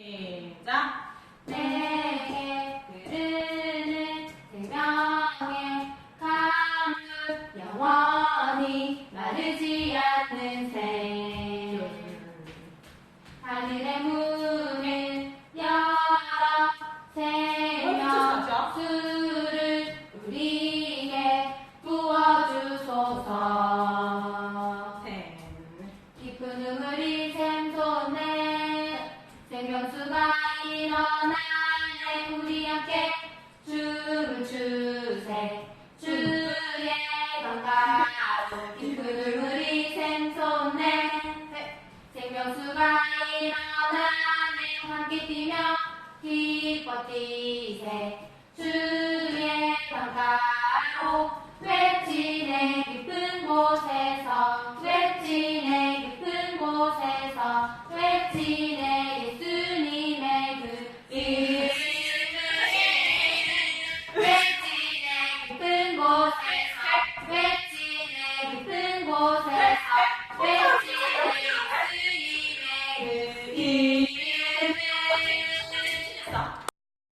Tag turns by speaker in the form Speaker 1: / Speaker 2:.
Speaker 1: 시작.
Speaker 2: 내게 흐르는 생명의 강물 영원히 마르지 않는 샘 하늘의 문을 열어 생명 수를 우리에게 부어주소서
Speaker 1: 샘.
Speaker 2: 깊은 우물이 샘 강가로 깊은 우물이 샘솟네. 생명수가 일어나네. 함께 뛰며 기뻐 뛰세. 주의 강가로 외치네. 깊은 곳에서 외치네. 깊은 곳에서 예수 Thank